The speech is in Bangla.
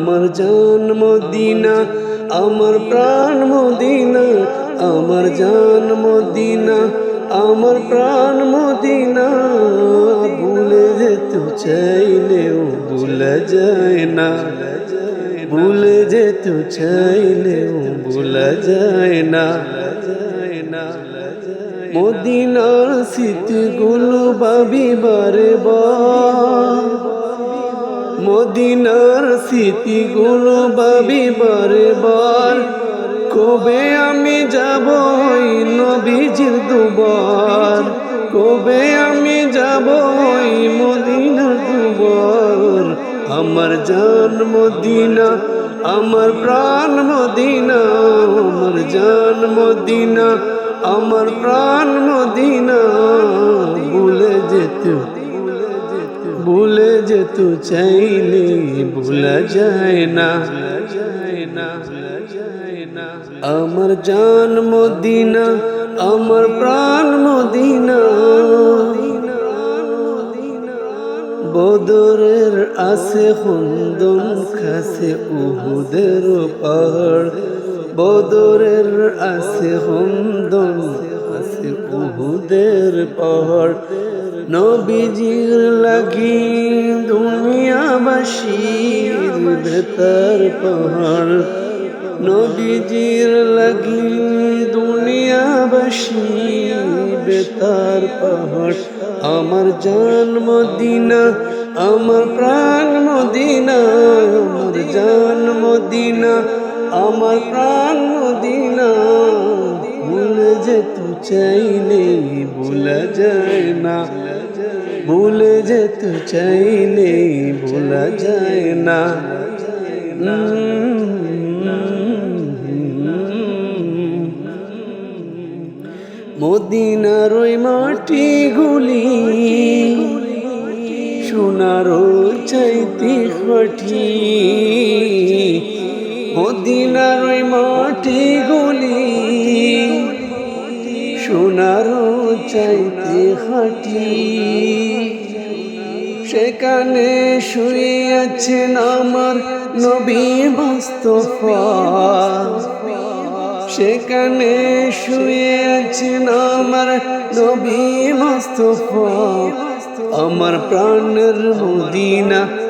আমার জান মদিনা আমার প্রাণ মদিনা, আমার জান আমার প্রাণ মদিনা। ভুলে যেতে চাইলেও ভুলা যায় না, ভুলে যেতে চাইলেও ভুলা যায় না। মদিনার স্মৃতিগুলো বাবি বারে। বা মদিনার স্মৃতিগুলো ভাবি বারে বার কবে আমি যাব নবীজির দুবার? কবে আমি যাব মদিনার দুবার? আমার জান মদিনা, আমার প্রাণ মদিনা, আমার জান মদিনা, আমার প্রাণ মদিনা, ভুলে যেতে ভুলে যেত চাইলে, ভুলা যায় না। আমার জান মদিনা, আমার প্রাণ মদিনা। বদরের আছে হন্দন খাসে উহুদের পাহাড়। বদরের আছে হন্দন আছে উহুদের পাহাড়। নবীজির লাগি দুনিয়াবাসীর ভেতর পাহাড়। নবীজির লাগি দুনিয়াবাসী বেতার পাহাড়। আমার জান মদিনা, আমার প্রাণ মদিনা, আমার জান মদিনা, আমার প্রাণ মদিনা। ভুলে যেত চাইলে ভুলা যায় না। ভুলে যেত চাইলে ভোলা যায় না। মদিনার ওই মাটি গুলি সোনারও চাইতে হঠি মদিনার ওই মাটিগুলি সোনারও চাইতে হাঁটি। সেখানে শুয়ে আছেন আমার নবী বাস্তফা। সেখানে শুয়ে আছেন আমার নবী মুস্তফা আমার প্রাণের মদিনা